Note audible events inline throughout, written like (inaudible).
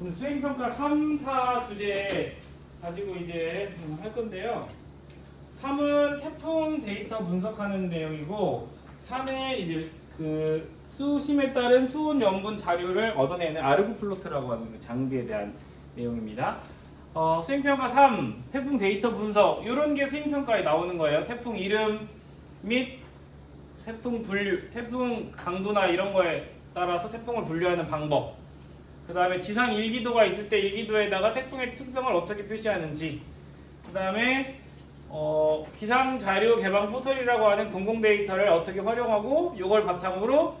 오늘 수행평가 3, 4 주제 가지고 이제 할 건데요. 3은 태풍 데이터 분석하는 내용이고 4는 이제 그 수심에 따른 수온 염분 자료를 얻어내는 아르고 플로트라고 하는 그 장비에 대한 내용입니다. 어, 수행평가 3 태풍 데이터 분석 이런 게 수행평가에 나오는 거예요. 태풍 이름 및 태풍 분류, 태풍 강도나 이런 거에 따라서 태풍을 분류하는 방법. 그 다음에 지상 일기도가 있을 때 일기도에다가 태풍의 특성을 어떻게 표시하는지. 그 다음에 어, 기상 자료 개방 포털이라고 하는 공공 데이터를 어떻게 활용하고 이걸 바탕으로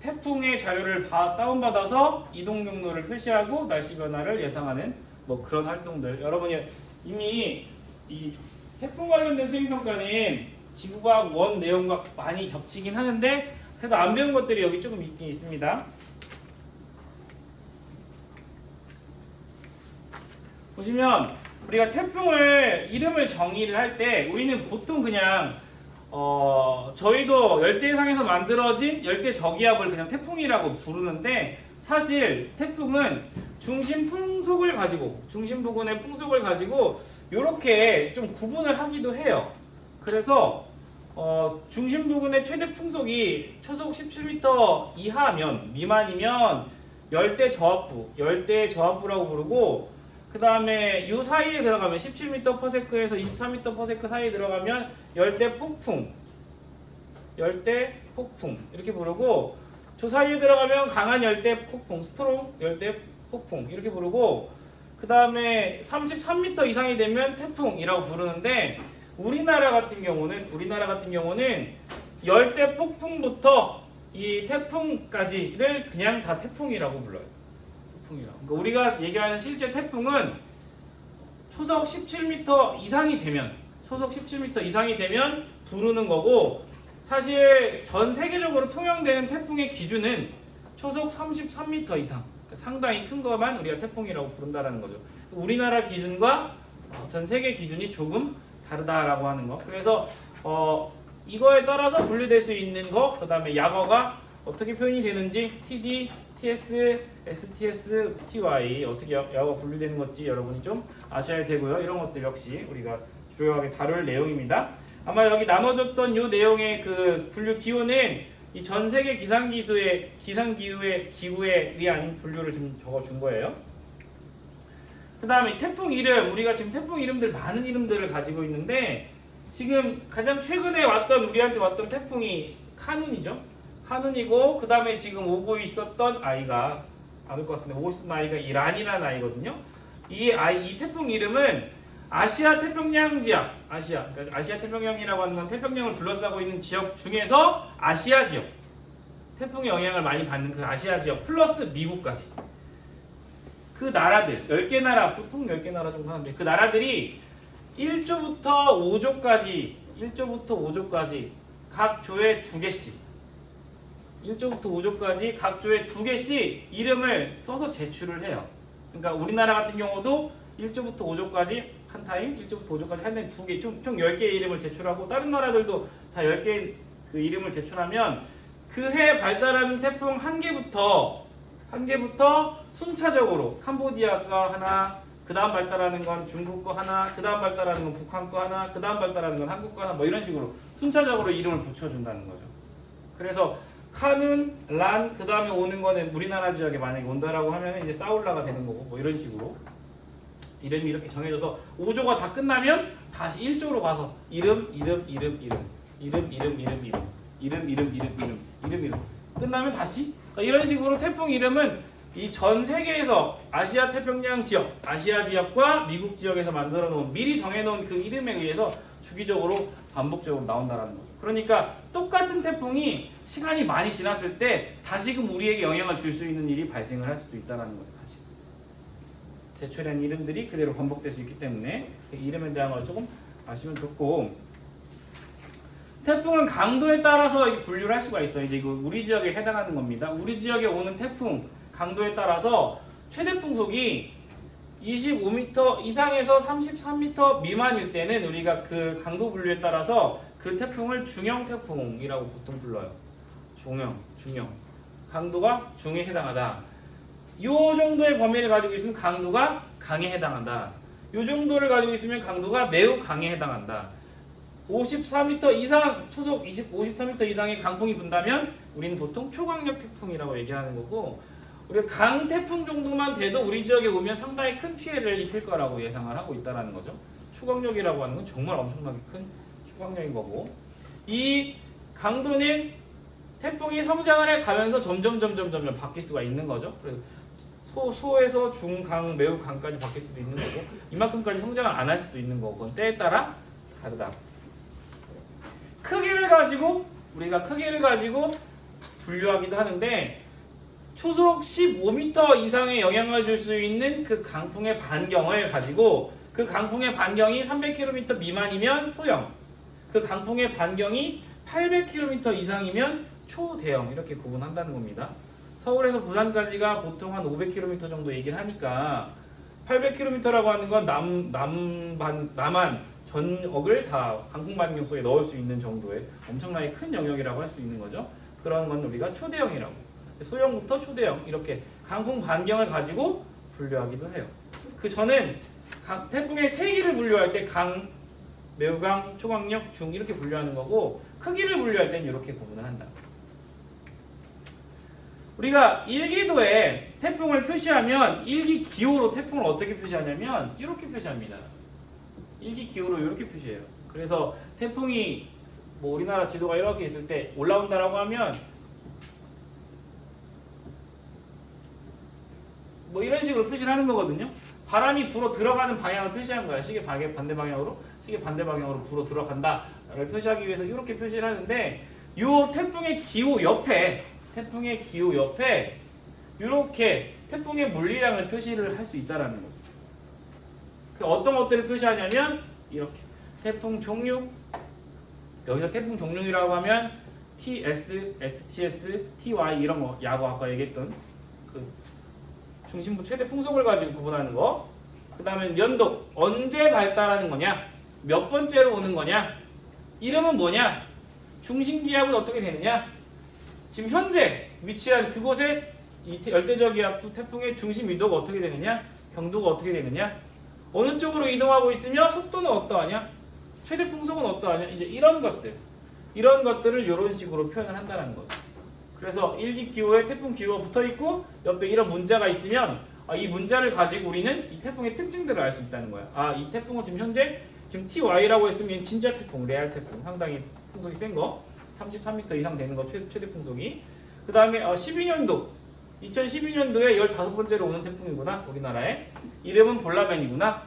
태풍의 자료를 바- 다운받아서 이동 경로를 표시하고 날씨 변화를 예상하는 뭐 그런 활동들. 여러분이 이미 이 태풍 관련된 수행 평가는 지구과학 원 내용과 많이 겹치긴 하는데 그래도 안 배운 것들이 여기 조금 있긴 있습니다. 보시면 우리가 태풍을 이름을 정의를 할 때 우리는 보통 그냥 어 저희도 열대상에서 만들어진 열대 저기압을 그냥 태풍이라고 부르는데 사실 태풍은 중심 풍속을 가지고 중심 부근의 풍속을 가지고 이렇게 좀 구분을 하기도 해요. 그래서 어, 중심 부근의 최대 풍속이 초속 17m 이하면 미만이면 열대 저압부, 열대 저압부라고 부르고 그 다음에 요 사이에 들어가면 17m/s에서 24m/s 사이에 들어가면 열대 폭풍, 열대 폭풍 이렇게 부르고 저 사이에 들어가면 강한 열대 폭풍, 스트롱 열대 폭풍 이렇게 부르고 그 다음에 33m 이상이 되면 태풍이라고 부르는데 우리나라 같은 경우는 우리나라 같은 경우는 열대 폭풍부터 이 태풍까지를 그냥 다 태풍이라고 불러요. 태풍이라고. 그러니까 우리가 얘기하는 실제 태풍은 초속 17m 이상이 되면 초속 17m 이상이 되면 부르는 거고 사실 전 세계적으로 통용되는 태풍의 기준은 초속 33m 이상 그러니까 상당히 큰 거만 우리가 태풍이라고 부른다라는 거죠. 우리나라 기준과 어, 전 세계 기준이 조금 다르다라고 하는 거. 그래서 어, 이거에 따라서 분류될 수 있는 거, 그 다음에 약어가 어떻게 표현이 되는지 TD, TS, STS, TY 어떻게 약- 약어가 분류되는 건지 여러분이 좀 아셔야 되고요. 이런 것들 역시 우리가 주요하게 다룰 내용입니다. 아마 여기 나눠줬던 이 내용의 그 분류 기호는 이 전 세계 기상 기수의 기상 기후의 기후에 의한 분류를 좀 적어준 거예요. 그 다음에 태풍 이름 우리가 지금 태풍 이름들 많은 이름들을 가지고 있는데 지금 가장 최근에 왔던 우리한테 왔던 태풍이 카눈이죠. 카눈이고 그 다음에 지금 오고 있었던 아이가 안올 것 같은데 아이가 이란이라는 아이거든요. 이 아이 이 태풍 이름은 아시아 태평양 지역 아시아 그러니까 아시아 태평양이라고 하는 건 태평양을 둘러싸고 있는 지역 중에서 아시아 지역 태풍의 영향을 많이 받는 그 아시아 지역 플러스 미국까지 그 나라들 10개 나라 보통 10개 나라 정도 하는데 그 나라들이 1조부터 5조까지 1조부터 5조까지 각 조에 두 개씩 1조부터 5조까지 각 조에 두 개씩 이름을 써서 제출을 해요. 그러니까 우리나라 같은 경우도 1조부터 5조까지 한 타임, 1조부터 5조까지 한 타임 두 개, 총, 총 10개의 이름을 제출하고 다른 나라들도 다 10개의 그 이름을 제출하면 그 해 발달하는 태풍 한 개부터 한 개부터 순차적으로 캄보디아 거 하나, 그 다음 발달하는 건 중국 거 하나, 그 다음 발달하는 건 북한 거 하나, 그 다음 발달하는 건 한국 거 하나, 뭐 이런 식으로 순차적으로 이름을 붙여준다는 거죠. 그래서 카는 란, 그 다음에 오는 거는 우리나라 지역에 만약에 온다라고 하면 이제 사울라가 되는 거고 뭐 이런 식으로. 이름이 이렇게 정해져서 5조가 다 끝나면 다시 1조로 가서 이름, 이름, 이름, 이름. 이름, 이름, 이름, 이름. 이름, 이름, 이름, 이름. 이름, 이름. 끝나면 다시? 그러니까 이런 식으로 태풍 이름은 이 전 세계에서 아시아 태평양 지역, 아시아 지역과 미국 지역에서 만들어 놓은 미리 정해 놓은 그 이름에 의해서 주기적으로 반복적으로 나온다라는 거. 그러니까 똑같은 태풍이 시간이 많이 지났을 때 다시금 우리에게 영향을 줄 수 있는 일이 발생을 할 수도 있다는 거죠. 다시. 제출한 이름들이 그대로 반복될 수 있기 때문에 그 이름에 대한 걸 조금 아시면 좋고 태풍은 강도에 따라서 이 분류를 할 수가 있어요. 이제 이거 우리 지역에 해당하는 겁니다. 우리 지역에 오는 태풍 강도에 따라서 최대 풍속이 25m 이상에서 33m 미만일 때는 우리가 그 강도 분류에 따라서 그 태풍을 중형 태풍이라고 보통 불러요. 중형, 중형. 강도가 중에 해당하다. 요 정도의 범위를 가지고 있으면 강도가 강에 해당한다. 요 정도를 가지고 있으면 강도가 매우 강에 해당한다. 54m 이상 초속 20, 54m 이상의 강풍이 분다면 우리는 보통 초강력 태풍이라고 얘기하는 거고 우리가 강 태풍 정도만 돼도 우리 지역에 오면 상당히 큰 피해를 입힐 거라고 예상을 하고 있다라는 거죠. 초강력이라고 하는 건 정말 엄청나게 큰 초강력인 거고 이 강도는 태풍이 성장을 해 가면서 점점 점점 점점 바뀔 수가 있는 거죠. 그래서 소, 소에서 중, 강, 매우 강까지 바뀔 수도 있는 거고 이만큼까지 성장을 안 할 수도 있는 거고 때에 따라 다르다. 크기를 가지고 우리가 크기를 가지고 분류하기도 하는데 초속 15m 이상의 영향을 줄 수 있는 그 강풍의 반경을 가지고 그 강풍의 반경이 300km 미만이면 소형, 그 강풍의 반경이 800km 이상이면 초대형 이렇게 구분한다는 겁니다. 서울에서 부산까지가 보통 한 500km 정도 얘기를 하니까 800km라고 하는 건 남, 남반, 남한 전역을 다 강풍 반경 속에 넣을 수 있는 정도의 엄청나게 큰 영역이라고 할 수 있는 거죠. 그런 건 우리가 초대형이라고. 소형부터 초대형 이렇게 강풍 반경을 가지고 분류하기도 해요. 그 저는 강- 태풍의 세기를 분류할 때 강, 매우강, 초강력, 중 이렇게 분류하는 거고 크기를 분류할 때는 이렇게 구분을 한다. 우리가 일기도에 태풍을 표시하면 일기 기호로 태풍을 어떻게 표시하냐면 이렇게 표시합니다. 일기 기호로 이렇게 표시해요. 그래서 태풍이 뭐 우리나라 지도가 이렇게 있을 때 올라온다라고 하면 뭐 이런 식으로 표시를 하는 거거든요. 바람이 불어 들어가는 방향을 표시한 거야. 시계 반대 방향으로 시계 반대 방향으로 불어 들어간다를 표시하기 위해서 이렇게 표시를 하는데 이 태풍의 기호 옆에 태풍의 기호 옆에 이렇게 태풍의 물리량을 표시를 할 수 있다라는 거죠. 그 어떤 것들을 표시하냐면 이렇게 태풍 종류 여기서 태풍 종류라고 하면 TS, STS, TY 이런 거 야구 아까 얘기했던 그 중심부 최대 풍속을 가지고 구분하는 거. 그 다음에 연도 언제 발달하는 거냐, 몇 번째로 오는 거냐, 이름은 뭐냐, 중심 기압은 어떻게 되느냐, 지금 현재 위치한 그곳의 이 태- 열대저기압 태풍의 중심 위도가 어떻게 되느냐, 경도가 어떻게 되느냐, 어느 쪽으로 이동하고 있으며 속도는 어떠하냐, 최대 풍속은 어떠하냐, 이제 이런 것들, 이런 것들을 이런 식으로 표현을 한다는 거죠. 그래서 일기 기호에 태풍 기호가 붙어 있고 옆에 이런 문자가 있으면 아, 이 문자를 가지고 우리는 이 태풍의 특징들을 알 수 있다는 거야. 아, 이 태풍은 지금 현재 지금 TY라고 했으면 진짜 태풍, 레알 태풍, 상당히 풍속이 센 거, 33m 이상 되는 거 최, 최대 풍속이. 그 다음에 어, 12년도, 2012년도에 15번째로 오는 태풍이구나 우리나라에. 이름은 볼라벤이구나.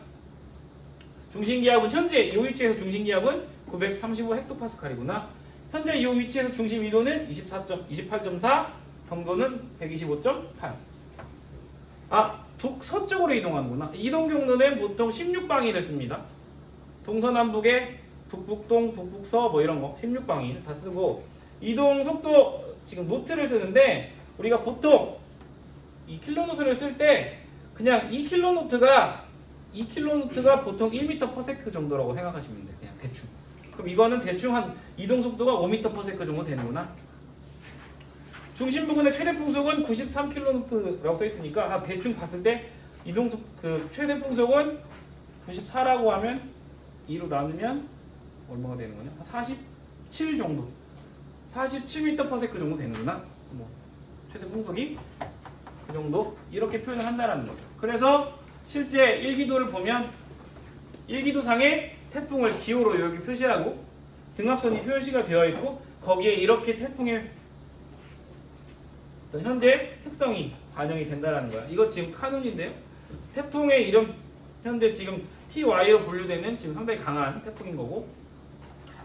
중심기압은 현재 이 위치에서 중심기압은 935 헥토파스칼이구나. 현재 이 위치에서 중심 위도는 24점, 28.4, 경도는 125.8. 아, 북서쪽으로 이동하는구나. 이동 경로는 보통 16방위를 씁니다. 동서남북에 북북동, 북북서 뭐 이런 거 16방위 다 쓰고 이동 속도 지금 노트를 쓰는데 우리가 보통 이 킬로노트를 쓸 때 그냥 이 킬로노트가 이 킬로노트가 보통 1m/s 정도라고 생각하시면 돼요. 그냥 대충. 그럼 이거는 대충 한 이동 속도가 5m/s 정도 되는구나. 중심 부근의 최대 풍속은 93km라고 써 있으니까 아, 대충 봤을 때 이동 속그 최대 풍속은 94라고 하면 2로 나누면 얼마가 되는 거냐? 한47 정도. 47m/s 정도 되는구나. 뭐 최대 풍속이 그 정도 이렇게 표현을 한다라는 거죠. 그래서 실제 일기도를 보면 일기도 상에 태풍을 기호로 이렇게 표시하고 등압선이 표시가 되어 있고 거기에 이렇게 태풍의 현재 특성이 반영이 된다라는 거야. 이거 지금 카눈인데요. 태풍의 이름 현재 지금 TY로 분류되는 지금 상당히 강한 태풍인 거고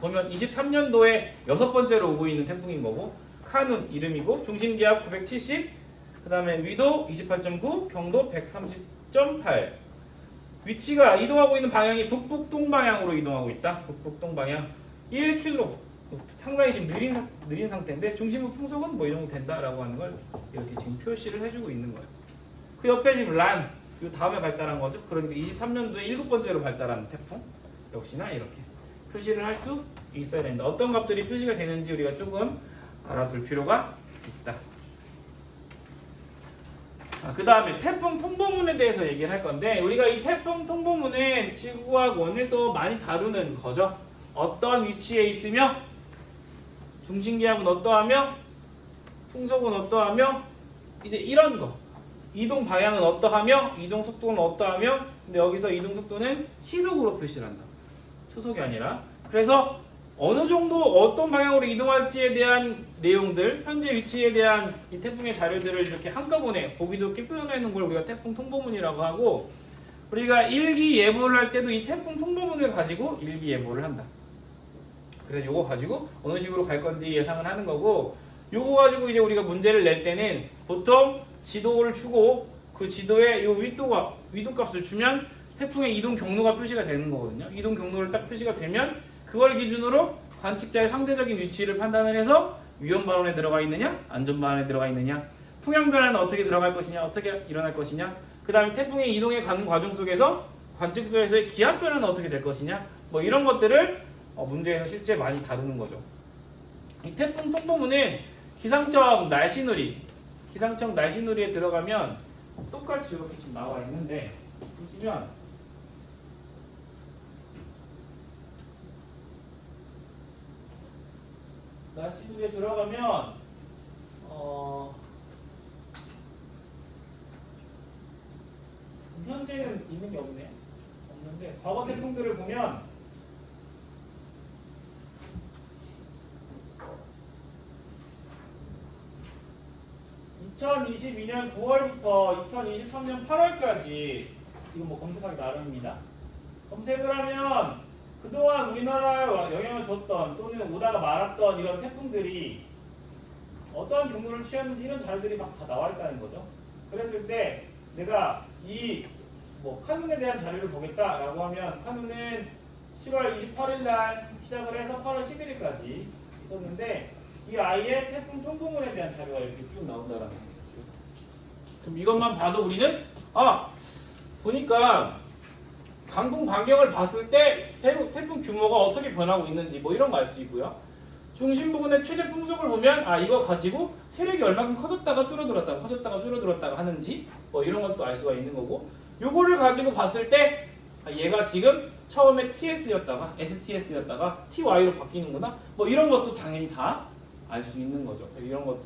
보면 23년도에 여섯 번째로 오고 있는 태풍인 거고 카눈 이름이고 중심기압 970 그 다음에 위도 28.9 경도 130.8 위치가 이동하고 있는 방향이 북북동 방향으로 이동하고 있다. 북북동 방향 1km 상당히 지금 느린 상- 느린 상태인데 중심부 풍속은 뭐 이 정도 된다라고 하는 걸 이렇게 지금 표시를 해주고 있는 거예요. 그 옆에 지금 란, 이 다음에 발달한 거죠. 그러니까 23년도에 일곱 번째로 발달한 태풍 역시나 이렇게 표시를 할 수 있어야 된다. 어떤 값들이 표시가 되는지 우리가 조금 알아둘 필요가 있다. 그 다음에 태풍 통보문에 대해서 얘기를 할 건데 우리가 이 태풍 통보문은 지구과학 원에서 많이 다루는 거죠. 어떤 위치에 있으며 중심기압은 어떠하며 풍속은 어떠하며 이제 이런 거 이동 방향은 어떠하며 이동 속도는 어떠하며 근데 여기서 이동 속도는 시속으로 표시를 한다. 초속이 아니라 그래서 어느 정도 어떤 방향으로 이동할지에 대한 내용들, 현재 위치에 대한 이 태풍의 자료들을 이렇게 한꺼번에 보기 좋게 표현해 놓은 걸 우리가 태풍 통보문이라고 하고 우리가 일기 예보를 할 때도 이 태풍 통보문을 가지고 일기 예보를 한다. 그래서 요거 가지고 어느 식으로 갈 건지 예상을 하는 거고 요거 가지고 이제 우리가 문제를 낼 때는 보통 지도를 주고 그 지도에 요 위도가 위도값을 주면 태풍의 이동 경로가 표시가 되는 거거든요. 이동 경로를 딱 표시가 되면 그걸 기준으로 관측자의 상대적인 위치를 판단을 해서 위험 발언에 들어가 있느냐, 안전 발언에 들어가 있느냐, 풍향 변화는 어떻게 들어갈 것이냐, 어떻게 일어날 것이냐, 그 다음에 태풍의 이동에 가는 과정 속에서 관측소에서의 기압 변화는 어떻게 될 것이냐, 뭐 이런 것들을 어, 문제에서 실제 많이 다루는 거죠. 이 태풍 통보문은 기상청 날씨누리, 기상청 날씨누리에 들어가면 똑같이 이렇게 지금 나와 있는데 보시면 날씨누리에 들어가면 어 현재는 있는 게 없네. 없는데 과거 태풍들을 보면 2022년 9월부터 2023년 8월까지 이거 뭐 검색하기 나름입니다. 검색을 하면 그동안 우리나라에 영향을 줬던 또는 오다가 말았던 이런 태풍들이 어떠한 경로를 취했는지 이런 자료들이 막 다 나와 있다는 거죠. 그랬을 때 내가 이 뭐 카눈에 대한 자료를 보겠다라고 하면 카눈은 7월 28일 날 시작을 해서 8월 11일까지 있었는데 이 아이의 태풍 통보문에 대한 자료가 이렇게 쭉 나온다라는 거죠. 그럼 이것만 봐도 우리는 아 보니까 강풍 반경을 봤을 때 태풍, 태풍 규모가 어떻게 변하고 있는지 뭐 이런 거 알 수 있고요. 중심 부근의 최대 풍속을 보면 아 이거 가지고 세력이 얼마큼 커졌다가 줄어들었다가 커졌다가 줄어들었다가 하는지 뭐 이런 것도 알 수가 있는 거고 요거를 가지고 봤을 때 아, 얘가 지금 처음에 TS였다가 STS였다가 TY로 바뀌는구나 뭐 이런 것도 당연히 다 알 수 있는 거죠. 이런 것도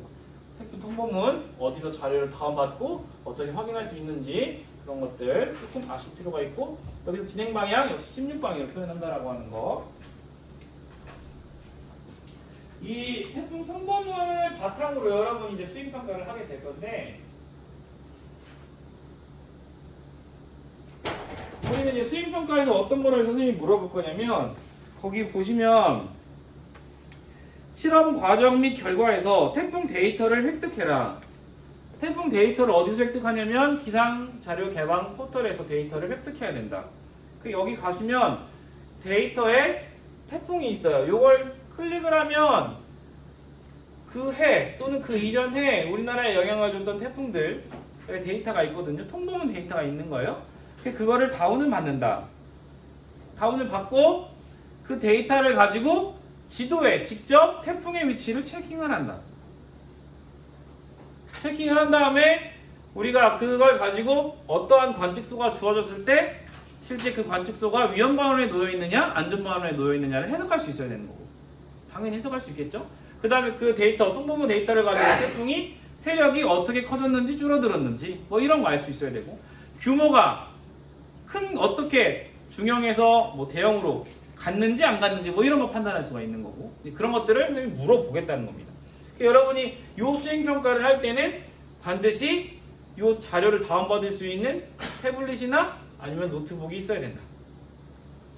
태풍 통보문 어디서 자료를 다운받고 어떻게 확인할 수 있는지 그런 것들 조금 아실 필요가 있고 여기서 진행 방향 역시 16방향으로 표현한다라고 하는 거. 이 태풍 통보문을 바탕으로 여러분이 이제 수익 평가를 하게 될 건데 우리는 이제 수익 평가에서 어떤 거를 선생님이 물어볼 거냐면 거기 보시면 실험 과정 및 결과에서 태풍 데이터를 획득해라. 태풍 데이터를 어디서 획득하냐면 기상 자료 개방 포털에서 데이터를 획득해야 된다. 그 여기 가시면 데이터에 태풍이 있어요. 요걸 클릭을 하면 그 해 또는 그 이전 해 우리나라에 영향을 줬던 태풍들 데이터가 있거든요. 통보문 데이터가 있는 거예요. 그 그거를 다운을 받는다. 다운을 받고 그 데이터를 가지고 지도에 직접 태풍의 위치를 체킹을 한다. 체킹을 한 다음에 우리가 그걸 가지고 어떠한 관측소가 주어졌을 때 실제 그 관측소가 위험 방안에 놓여 있느냐 안전 방안에 놓여 있느냐를 해석할 수 있어야 되는 거고 당연히 해석할 수 있겠죠. 그 다음에 그 데이터 통보문 데이터를 가지고 태풍이 세력이 어떻게 커졌는지 줄어들었는지 뭐 이런 거 알 수 있어야 되고 규모가 큰 어떻게 중형에서 뭐 대형으로 갔는지 안 갔는지 뭐 이런 거 판단할 수가 있는 거고 그런 것들을 물어보겠다는 겁니다. 여러분이 요 수행 평가를 할 때는 반드시 요 자료를 다운받을 수 있는 태블릿이나 아니면 노트북이 있어야 된다.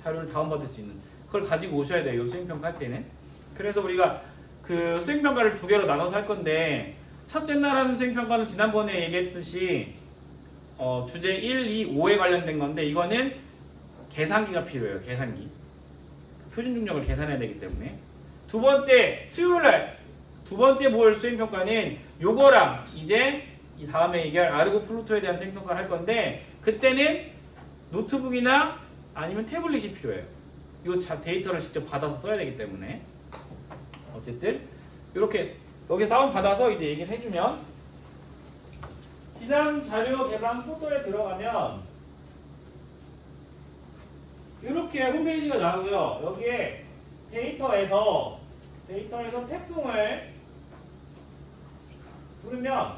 자료를 다운받을 수 있는 그걸 가지고 오셔야 돼요. 요 수행 평가 할 때는. 그래서 우리가 그 수행 평가를 두 개로 나눠서 할 건데 첫째 날 하는 수행 평가는 지난번에 얘기했듯이 어, 주제 1, 2, 5에 관련된 건데 이거는 계산기가 필요해요. 계산기. 표준 중력을 계산해야 되기 때문에 두 번째 수요일 날 두 번째 모의 수행 평가는 요거랑 이제 이 다음에 얘기할 아르고 플루토에 대한 수행 평가를 할 건데 그때는 노트북이나 아니면 태블릿이 필요해요. 요 자, 데이터를 직접 받아서 써야 되기 때문에 어쨌든 이렇게 여기 다운 받아서 이제 얘기를 해주면 기상 자료 개방 포털에 들어가면 이렇게 홈페이지가 나오고요. 여기에 데이터에서 데이터에서 태풍을 누르면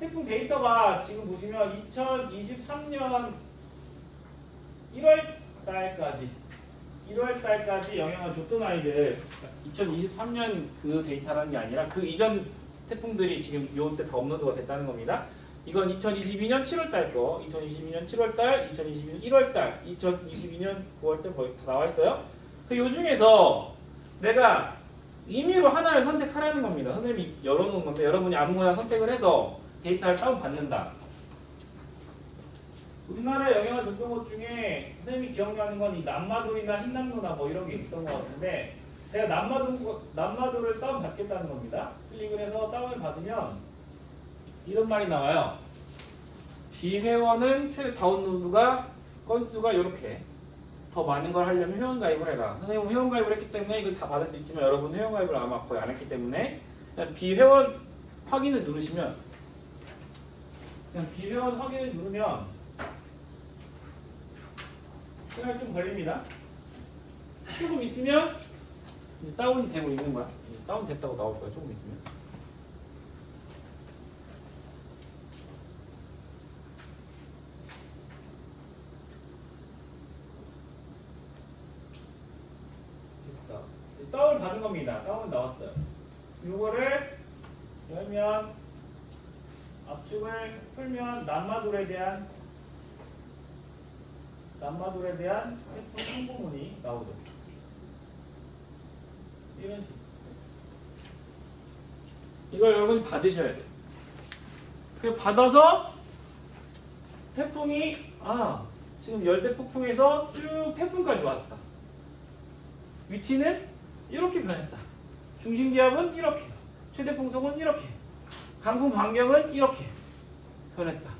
태풍 데이터가 지금 보시면 2023년 1월 달까지 1월 달까지 영향을 줬던 아이들 2023년 그 데이터라는 게 아니라 그 이전 태풍들이 지금 요때 다 업로드가 됐다는 겁니다. 이건 2022년 7월 달 거, 2022년 7월 달, 2022년 1월 달, 2022년 9월 달 거의 다 나와 있어요. 그 요 중에서 내가 임의로 하나를 선택하라는 겁니다. 선생님이 열어놓은 건데 여러분이 아무거나 선택을 해서 데이터를 다운 받는다. 우리나라에 영향을 줬던 것 중에 선생님이 기억나는 건 이 남마돌이나 흰남노나 뭐 이런 게 있었던 것 같은데 제가 남마돌, 남마돌을 다운 받겠다는 겁니다. 클릭을 해서 다운을 받으면 이런 말이 나와요. 비회원은 다운로드가 건수가 이렇게 더 많은 걸 하려면 회원 가입을 해라. 선생님 회원 가입을 했기 때문에 이걸 다 받을 수 있지만 여러분 회원 가입을 아마 거의 안 했기 때문에 그냥 비회원 확인을 누르시면 그냥 비회원 확인을 누르면 시간이 좀 걸립니다. 조금 있으면 이제 다운이 되고 있는 거야. 다운 됐다고 나올 거야. 조금 있으면. 됐다. 다운 받은 겁니다. 다운 나왔어요. 요거를 열면 압축을 풀면 남마돌에 대한 남마돌에 대한 태풍 홍보문이 나오죠. 이런 식으로. 이걸 여러분이 받으셔야 돼요. 그 받아서 태풍이 아 지금 열대 폭풍에서 쭉 태풍까지 왔다. 위치는 이렇게 변했다. 중심 기압은 이렇게, 최대 풍속은 이렇게, 강풍 반경은 이렇게 변했다.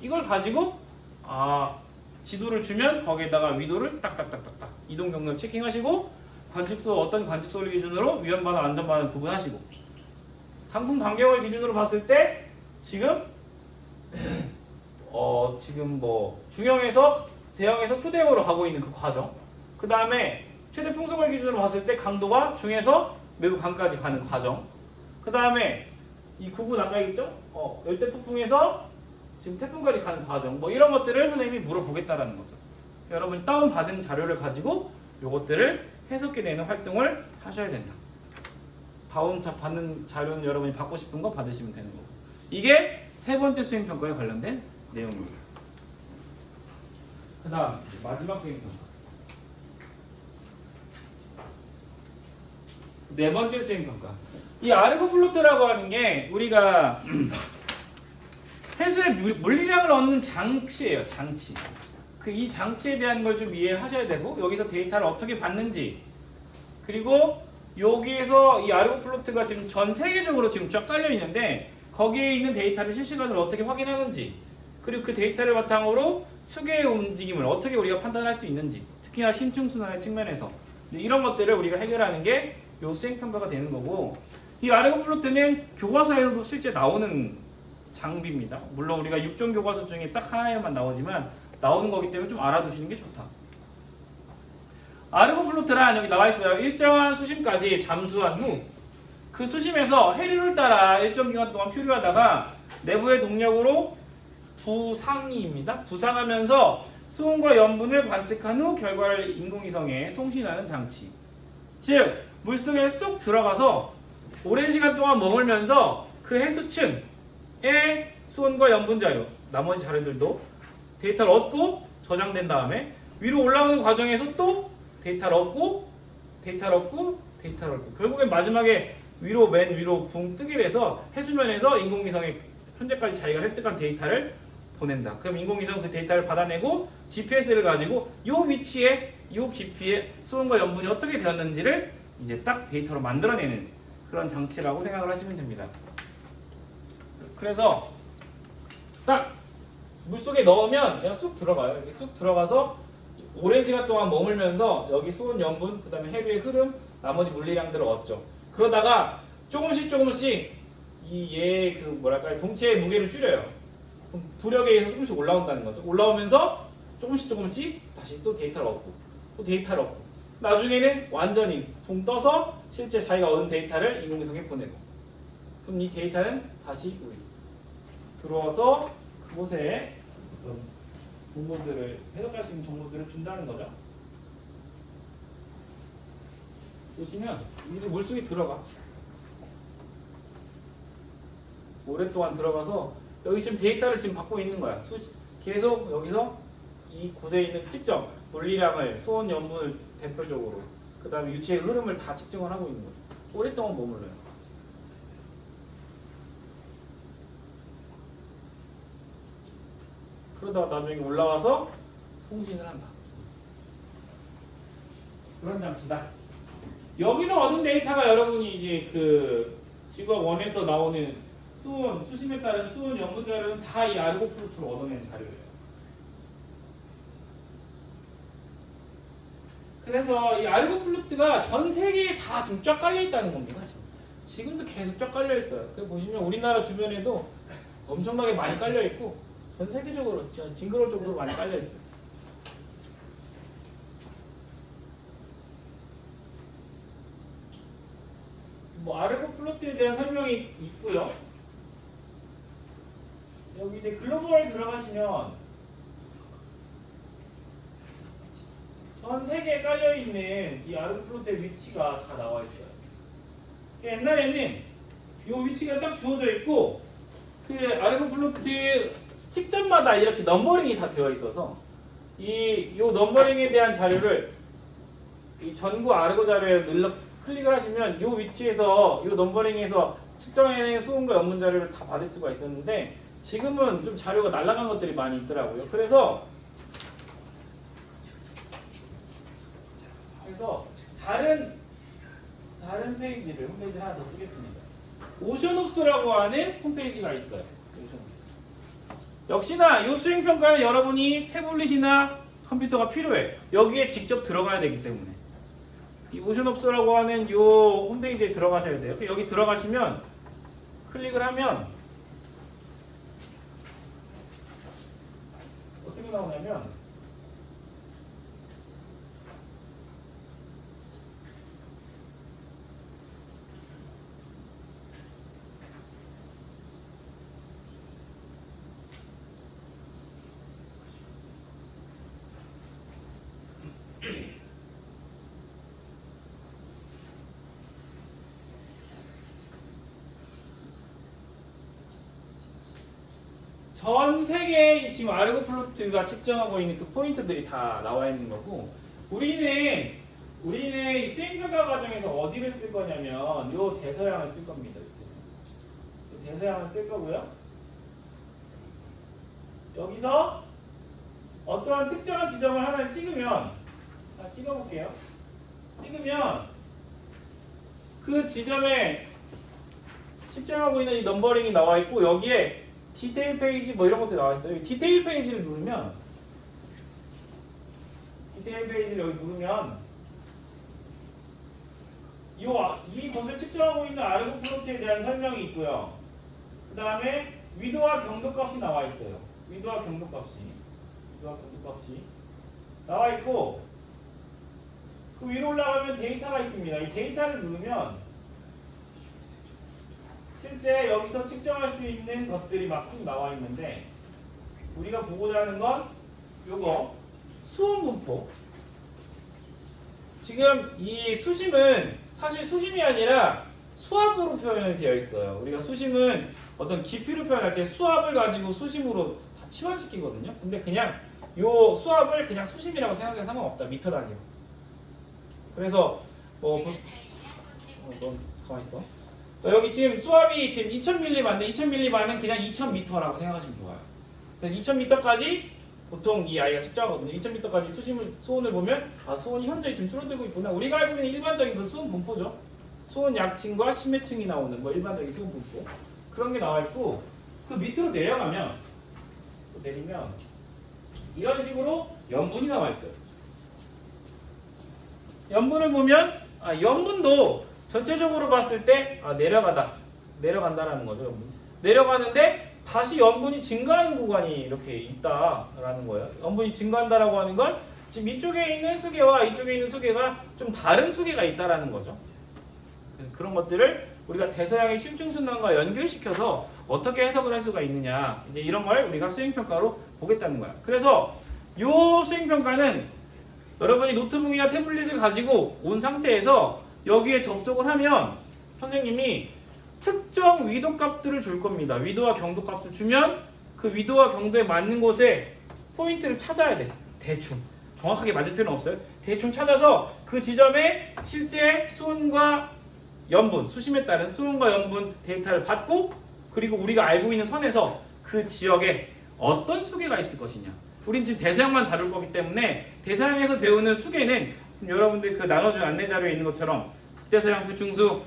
이걸 가지고 아 지도를 주면 거기에다가 위도를 딱딱딱딱딱 이동 경로 체킹하시고 관측소 어떤 관측소를 기준으로 위험반응 안전반응 구분하시고 강풍 반경을 기준으로 봤을 때 지금 어 지금 뭐 중형에서 대형에서 초대형으로 가고 있는 그 과정 그 다음에 최대 풍속을 기준으로 봤을 때 강도가 중에서 매우 강까지 가는 과정 그 다음에 이 구분 아까 있죠? 어 열대 폭풍에서 지금 태풍까지 가는 과정 뭐 이런 것들을 선생님이 물어보겠다라는 거죠. 여러분이 다운 받은 자료를 가지고 요것들을 해석해내는 활동을 하셔야 된다. 다운 자 받는 자료는 여러분이 받고 싶은 거 받으시면 되는 거고. 이게 세 번째 수행 평가에 관련된 내용입니다. 그 다음 마지막 수행 평가. 네 번째 수행 평가. 이 아르고 플로트라고 하는 게 우리가 (clears throat) 해수의 물- 물리량을 얻는 장치예요. 장치. 그 이 장치에 대한 걸 좀 이해하셔야 되고 여기서 데이터를 어떻게 받는지 그리고 여기에서 이 아르고 플로트가 지금 전 세계적으로 지금 쫙 깔려 있는데 거기에 있는 데이터를 실시간으로 어떻게 확인하는지 그리고 그 데이터를 바탕으로 수계의 움직임을 어떻게 우리가 판단할 수 있는지 특히나 심층순환의 측면에서 이런 것들을 우리가 해결하는 게 요 수행평가가 되는 거고 이 아르고 플로트는 교과서에서도 실제 나오는 장비입니다. 물론 우리가 육종 교과서 중에 딱 하나에만 나오지만 나오는 거기 때문에 좀 알아두시는 게 좋다. 아르고 플로트란 여기 나와 있어요. 일정한 수심까지 잠수한 후 그 수심에서 해류를 따라 일정 기간 동안 표류하다가 내부의 동력으로 부상이입니다. 부상하면서 수온과 염분을 관측한 후 결과를 인공위성에 송신하는 장치. 즉 물속에 쏙 들어가서 오랜 시간 동안 머물면서 그 해수층 의 수온과 염분 자료, 나머지 자료들도 데이터를 얻고 저장된 다음에 위로 올라오는 과정에서 또 데이터를 얻고 데이터를 얻고 데이터를 얻고 결국엔 마지막에 위로 맨 위로 붕 뜨게 돼서 해수면에서 인공위성에 현재까지 자기가 획득한 데이터를 보낸다. 그럼 인공위성 그 데이터를 받아내고 GPS를 가지고 이 위치에 이 깊이에 수온과 염분이 어떻게 되었는지를 이제 딱 데이터로 만들어내는 그런 장치라고 생각을 하시면 됩니다. 그래서 딱 물속에 넣으면 그냥 쑥 들어가요. 쑥 들어가서 오랜 시간 동안 머물면서 여기 수온 염분, 그 다음에 해류의 흐름, 나머지 물리량들을 얻죠. 그러다가 조금씩 조금씩 이얘 그 뭐랄까 동체의 무게를 줄여요. 그럼 부력에 의해서 조금씩 올라온다는 거죠. 올라오면서 조금씩 조금씩 다시 또 데이터를 얻고 또 데이터를 얻고 나중에는 완전히 붕 떠서 실제 자기가 얻은 데이터를 인공위성에 보내고 그럼 이 데이터는 다시 우리 들어와서 그곳에 어떤 정보들을 해석할 수 있는 정보들을 준다는 거죠. 보시면 이제 물속에 들어가 오랫동안 들어가서 여기 지금 데이터를 지금 받고 있는 거야. 수, 계속 여기서 이 곳에 있는 측정 물리량을 수온 연분을 대표적으로 그 다음에 유체의 흐름을 다 측정을 하고 있는 거죠. 오랫동안 머물러요. 그러다가 나중에 올라와서 송신을 한다. 그런 장치다. 여기서 얻은 데이터가 여러분이 이제 그 지구학 원에서 나오는 수온, 수심에 따른 수온 연분 자료는 다 이 알고 플루트로 얻어낸 자료예요. 그래서 이 알고 플루트가 전 세계에 다 지금 쫙 깔려 있다는 겁니다. 지금. 지금 도 계속 쫙 깔려 있어요. 그 보시면 우리나라 주변에도 엄청나게 많이 깔려 있고 전 세계적으로 징그러울 정도로 많이 깔려 있어요. 뭐 아르고 플로트에 대한 설명이 있고요. 여기 이제 글로벌에 들어가시면 전 세계에 깔려 있는 이 아르고 플로트의 위치가 다 나와 있어요. 옛날에는 이 위치가 딱 주어져 있고 그 아르고 플로트 측정마다 이렇게 넘버링이 다 되어 있어서 이요 넘버링에 대한 자료를 이 전구 아르고 자료에 눌러 클릭을 하시면 이 위치에서 이 넘버링에서 측정해낸 수온과 연분 자료를 다 받을 수가 있었는데 지금은 좀 자료가 날라간 것들이 많이 있더라고요. 그래서 그래서 다른 다른 페이지를 홈페이지 하나 더 쓰겠습니다. 오션옵스라고 하는 홈페이지가 있어요. 오션옵스. 역시나 이 수행 평가는 여러분이 태블릿이나 컴퓨터가 필요해. 여기에 직접 들어가야 되기 때문에. 이 오션옵스라고 하는 요 홈페이지에 들어가셔야 돼요. 여기 들어가시면 클릭을 하면 어떻게 나오냐면 전 세계 지금 아르고 플로트가 측정하고 있는 그 포인트들이 다 나와 있는 거고 우리는 우리는 이 수행평가 과정에서 어디를 쓸 거냐면 요 대서양을 쓸 겁니다. 요 대서양을 쓸 거고요. 여기서 어떠한 특정한 지점을 하나 찍으면 자, 찍어볼게요. 찍으면 그 지점에 측정하고 있는 이 넘버링이 나와 있고 여기에 디테일 페이지 뭐 이런 것들이 나와 있어요. 이 디테일 페이지를 누르면 디테일 페이지를 여기 누르면 요, 이 곳을 측정하고 있는 아르고 플로트에 대한 설명이 있고요. 그 다음에 위도와 경도 값이 나와 있어요. 위도와 경도 값이 위도와 경도 값이 나와 있고 그 위로 올라가면 데이터가 있습니다. 이 데이터를 누르면 실제 여기서 측정할 수 있는 것들이 막 쭉 나와 있는데 우리가 보고자 하는 건 요거 수온 분포. 지금 이 수심은 사실 수심이 아니라 수압으로 표현이 되어 있어요. 우리가 수심은 어떤 깊이로 표현할 때 수압을 가지고 수심으로 다 치환시키거든요. 근데 그냥 요 수압을 그냥 수심이라고 생각해도 상관없다. 미터 단위로 그래서 뭐 보- 어, 넌 가만히 있어. 어, 여기 지금 수압이 지금 2000m만 2000m만은 그냥 2000m라고 생각하시면 좋아요. 그래서 2000m까지 보통 이 아이가 측정하거든요. 2000m까지 수심을 수온을 보면 아 수온이 현저히 좀 줄어들고 있구나. 우리가 알고 있는 일반적인 그 수온 분포죠. 수온 약층과 심해층이 나오는 뭐 일반적인 수온 분포 그런 게 나와 있고 그 밑으로 내려가면 또 내리면 이런 식으로 염분이 나와 있어요. 염분을 보면 아, 염분도 전체적으로 봤을 때 아, 내려가다 내려간다라는 거죠. 내려가는데 다시 염분이 증가하는 구간이 이렇게 있다라는 거예요. 염분이 증가한다라고 하는 건 지금 이쪽에 있는 수계와 이쪽에 있는 수계가 좀 다른 수계가 있다라는 거죠. 그런 것들을 우리가 대서양의 심층순환과 연결시켜서 어떻게 해석을 할 수가 있느냐 이제 이런 걸 우리가 수행평가로 보겠다는 거야. 그래서 요 수행평가는 여러분이 노트북이나 태블릿을 가지고 온 상태에서 여기에 접속을 하면 선생님이 특정 위도 값들을 줄 겁니다. 위도와 경도 값을 주면 그 위도와 경도에 맞는 곳에 포인트를 찾아야 돼. 대충. 정확하게 맞을 필요는 없어요. 대충 찾아서 그 지점에 실제 수온과 염분, 수심에 따른 수온과 염분 데이터를 받고 그리고 우리가 알고 있는 선에서 그 지역에 어떤 수계가 있을 것이냐. 우린 지금 대서양만 다룰 거기 때문에 대서양에서 배우는 수계는 여러분들 그 나눠준 안내 자료에 있는 것처럼 북대서양 표충수,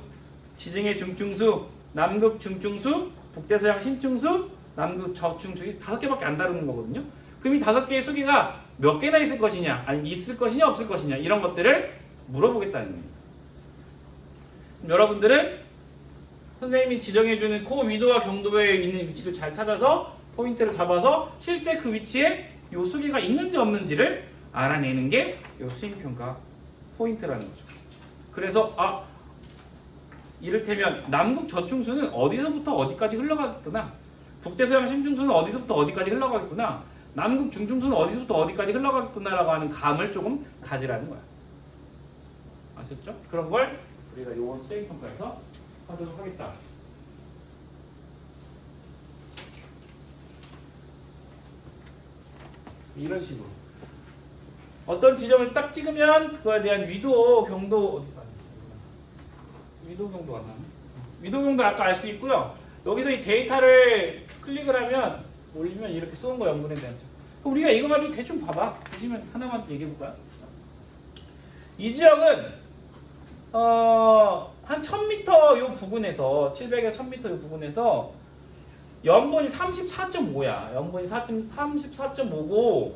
지중해 중충수, 남극 중충수, 북대서양 신충수, 남극 저충수 이 다섯 개밖에 안 다루는 거거든요. 그럼 이 다섯 개의 수계가 몇 개나 있을 것이냐, 아니면 있을 것이냐 없을 것이냐 이런 것들을 물어보겠다는 겁니다. 여러분들은 선생님이 지정해주는 그 위도와 경도에 있는 위치를 잘 찾아서 포인트를 잡아서 실제 그 위치에 요 수기가 있는지 없는지를 알아내는 게 요 수행평가 포인트라는 거죠. 그래서 아 이를테면 남극 저충수는 어디서부터 어디까지 흘러가겠구나. 북대서양 심중수는 어디서부터 어디까지 흘러가겠구나. 남극 중중수는 어디서부터 어디까지 흘러가겠구나라고 하는 감을 조금 가지라는 거야. 아셨죠? 그런 걸 우리가 요번 수행 평가에서 하도록 하겠다. 이런 식으로 어떤 지점을 딱 찍으면 그거에 대한 위도 경도 어디 가냐? 위도 경도 안 나네. 위도 경도 아까 알 수 있고요. 여기서 이 데이터를 클릭을 하면 올리면 이렇게 쏘는 거 대한 점. 그럼 우리가 이거 가지고 대충 봐봐. 보시면 하나만 얘기해 볼까요? 이 지역은 어, 한 1000m 요 부근에서 700에서 1000m 요 부근에서 연분이 34.5야. 연분이 34.5고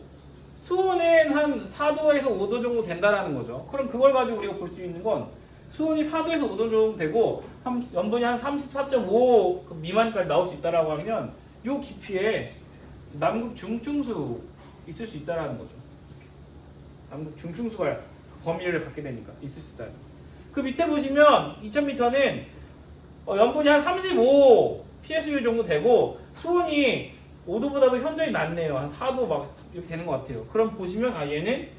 수온은 한 4도에서 5도 정도 된다라는 거죠. 그럼 그걸 가지고 우리가 볼 수 있는 건 수온이 4도에서 5도 정도 되고 한- 연분이 한 34.5 미만까지 나올 수 있다라고 하면 요 깊이에 남극 중충수 있을 수 있다라는 거죠. 남극 중충수가 범위를 갖게 되니까 있을 수 있다. 그 밑에 보시면 2000m는 어, 연분이 한 35 PSU 정도 되고 수온이 5도보다도 현저히 낮네요. 한 4도 막 이렇게 되는 것 같아요. 그럼 보시면 아 얘는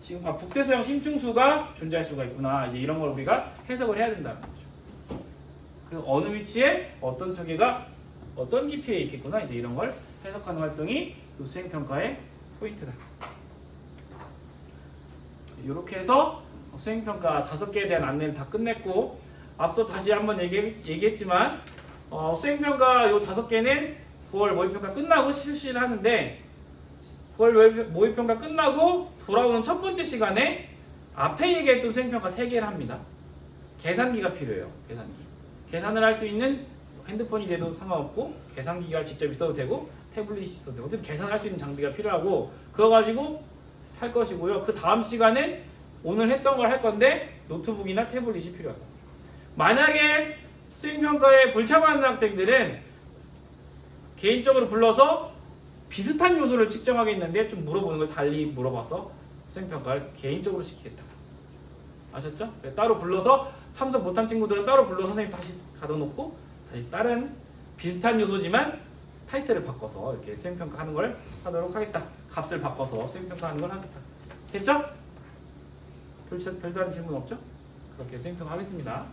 지금 아, 북대서양 심층수가 존재할 수가 있구나. 이제 이런 걸 우리가 해석을 해야 된다는 거죠. 그래서 어느 위치에 어떤 수계가 어떤 깊이에 있겠구나. 이제 이런 걸 해석하는 활동이 이 수행 평가의 포인트다. 이렇게 해서 수행 평가 다섯 개에 대한 안내를 다 끝냈고 앞서 다시 한번 얘기, 얘기했지만 어, 수행평가 요 다섯 개는 9월 모의평가 끝나고 실시를 하는데 9 월 모의- 모의평가 끝나고 돌아오는 첫 번째 시간에 앞에 얘기했던 수행평가 세 개를 합니다. 계산기가 필요해요. 계산기. 계산을 할 수 있는 핸드폰이 돼도 상관없고 계산기가 직접 있어도 되고 태블릿이 있어도 되고 어쨌든 계산할 수 있는 장비가 필요하고 그거 가지고 할 것이고요. 그 다음 시간은 오늘 했던 걸 할 건데 노트북이나 태블릿이 필요하다. 만약에 수행평가에 불참하는 학생들은 개인적으로 불러서 비슷한 요소를 측정하겠는데 좀 물어보는 걸 달리 물어봐서 수행평가를 개인적으로 시키겠다. 아셨죠? 네, 따로 불러서 참석 못한 친구들은 따로 불러 선생님 다시 가둬놓고 다시 다른 비슷한 요소지만 타이틀을 바꿔서 이렇게 수행평가 하는 걸 하도록 하겠다. 값을 바꿔서 수행평가 하는 걸 하겠다. 됐죠? 별, 별다른 질문 없죠? 그렇게 수행평가 하겠습니다.